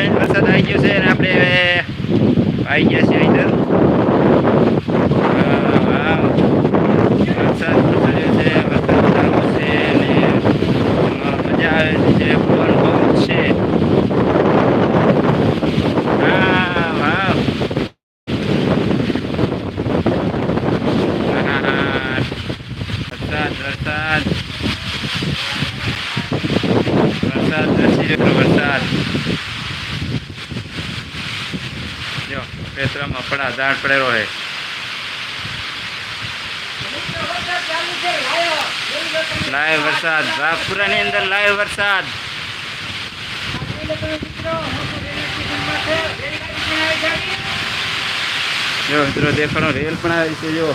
Fan વરસાદ આવી ગયો છે અને આપણે આવી ગયા છીએ અંદર. વરસાદ પડ્યો છે વરસાદ સારો છે અને મજા આવે છે પવન બહુ છે. વરસાદ વરસાદ વરસાદ વરસી વરસાદ જો પણ આધાર પડેલો છે. લાઈવ વરસાદ. બાપુરાની અંદર લાઈવ વરસાદ. જો મિત્રો દેખાણો રેલ પણ આવી છે, જો.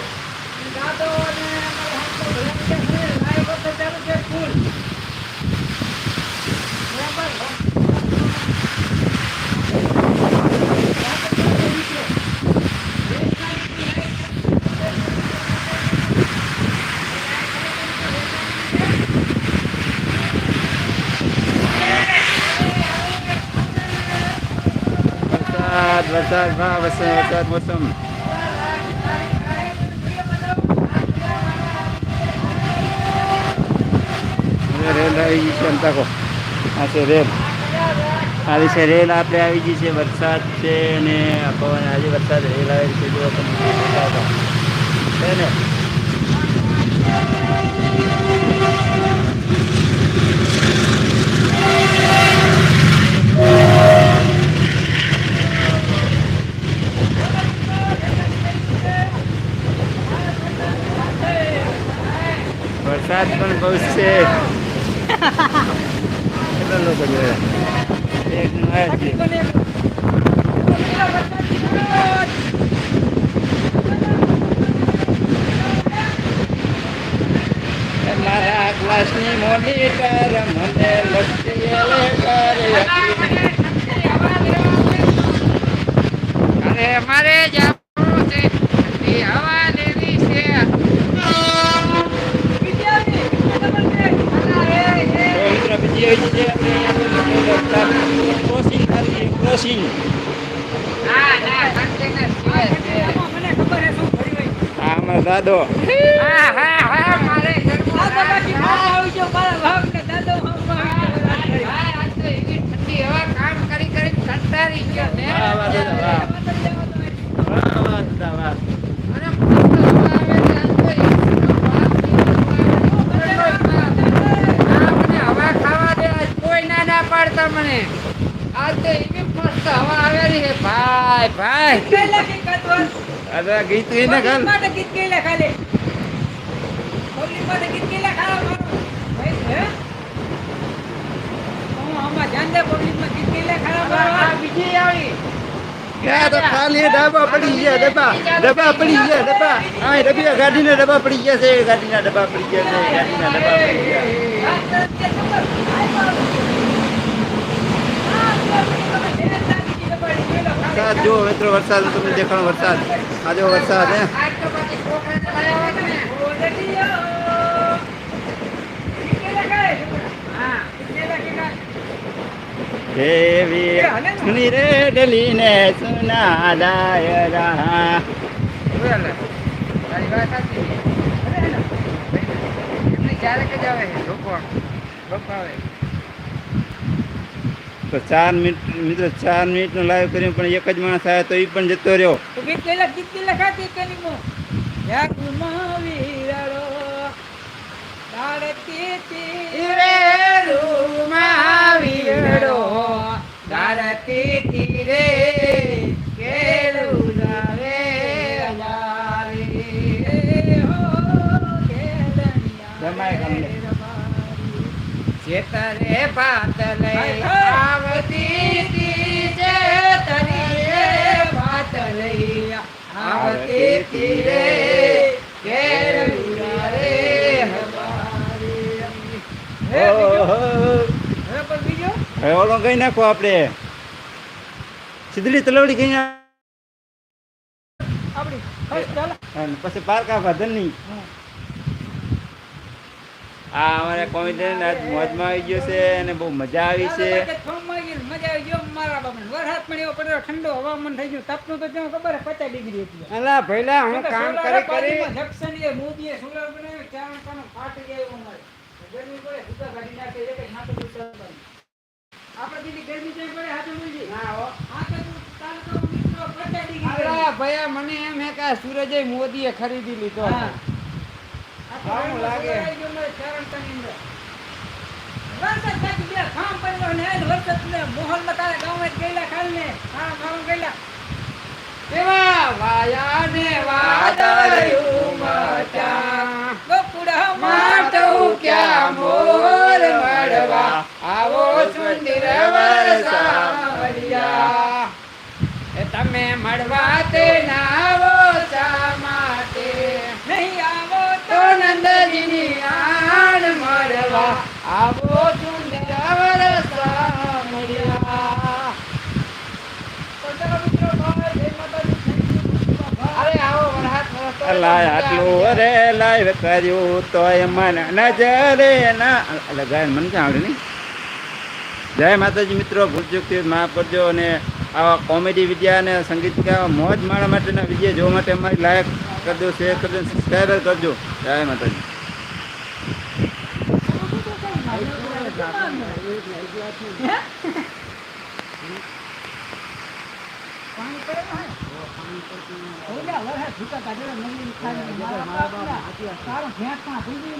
વરસાદ વરસાદ વાહ વરસાદ વરસાદ મોસમ રેલ આવી ગઈ છે અંતાકો આ છે રેલ. આવી છે રેલ, આપણે આવી ગઈ છે. વરસાદ છે અને પવન, આજે વરસાદ, રેલ આવી છે. જો છે ને વરસાદ પણ બહુ છે. કેટલા લોકો જોયા એક મારા કરે અરે મારે જવું છે હવા લેવી છે. આવી છે હા ક્રોસિંગ ખાલી ક્રોસિંગ છે દાદો હા હા હા મારે ઘરનું હા, આજ તો એવી ઠંડી હવા કામ કરી કરી કંટાળી ગયો ને વાહ વાહ દાદા વાહ વાહ વાહ દાદા વાહ અને મસ્ત હવા આવે છે, આજ તો એકદમ બહારથી હવા આવે. હા, મને હવા ખાવા દે આજ કોઈ ના ના પાડતા મને આજ તો એવી મસ્ત હવા આવેલી છે ભાઈ ભાઈ. અરે ગીત એને ગાલ આ બીજી આવી. ક્યાં તો ખાલી ડબ્બા પડી ગયા ડબ્બા ડબ્બા પડી ગયા ડબ્બા હા ડબ્બા ગાડીના ડબ્બા પડી ગયા છે ગાડીના ડબ્બા પડી ગયા છે ગાડીના ડબ્બા પડી ગયા વરસાદ, જુઓ મિત્રો, વરસાદ, તમને દેખાણો વરસાદ. આ વરસાદ, હે? ને દેવી સુની રે ડલીને સુના દાય રહા ક્યારેક જ આવે લોકો લોકો આવે. તો ચાર મિનિટ મિત્રો ચાર મિનિટનો લાઈવ કર્યો પણ એક જ માણસ આવ્યો તો એ પણ જતો રહ્યો. જમાય ગમને. ચેતરે પાતલે આવતી તી ચેતરે પાતલે આવતી રે કેરુડા રે હવે પણ બીજો? હવે ઓલો કઈ નાખો આપણે સીધડી તલવડી કઈ પછી આપણી પછી પારકા ભાધનની આ અમારે કોમેડિયન આજ મોજમાં આવી ગયો છે અને બહુ મજા આવી છે. મજા આવી ગયો મારા બાપને પણ એવો પડ્યો ઠંડો હવામાન થઈ ગયું. તાપનું તો ખબર પચાસ ડિગ્રી હતી. અલા ભઈલા હું કામ કરી કરી જંક્શન એ મોદીએ સોલર બનાવ્યું ચાવણ પાનું ફાટી જાય અમારે ગરમી પડે સુધા કાઢી નાખે એક જ હાથે આપણે દીદી ગરમી જેમ પડે હાથે મૂકી ના હો. હાથે તું તાલુકામાં મિત્રો પચાસ ડિગ્રી અલા ભૈયા મને એમ હે કે સૂરજે મોદીએ ખરીદી લીધો. લાગે. વરસાદ થાકી ગયા, કામ પડ્યો ને વરસાદ ને મોહનમાં તારા ગામમાં જ ગયેલા કાલને. હા, ગામ ગયેલા. એવા વાયા ને વાદળ ઉમટ્યા ગોકુળમાં માટું ક્યાં મોર મળવા આવો સુંદર વરસાવડિયા એ તમે મળવા તે ના આવો શા માટે નહીં આવો તો નંદજીની આણ મળવા આવો સુંદર વરસાવડિયા તો ચાલો મિત્રો, bye. જય માતાજી. Thank you. Bye. અરે આવો વરસાદ વરસતો લાય આટલું અરે લાઈવ કર્યું તોય મને નજરે ના એટલે ગાયન મને ક્યાં આવડે નહીં? જય માતાજી મિત્રો ભૂલચૂકથી માફ કરજો અને આવા કોમેડી વિદ્યા અને સંગીત મોજ માણવા માટેના વીડિયો જોવા માટે અમારી લાયક કરજો શેર કરજો સબસ્ક્રાઈબર કરજો. જય માતાજી. પાણી પડે ને? ઓલા વરસાદ ભૂકા કાઢેલા નદીની ખાડીમાં. મારા બાપના. તારું ભેંસ પણ ભૂલી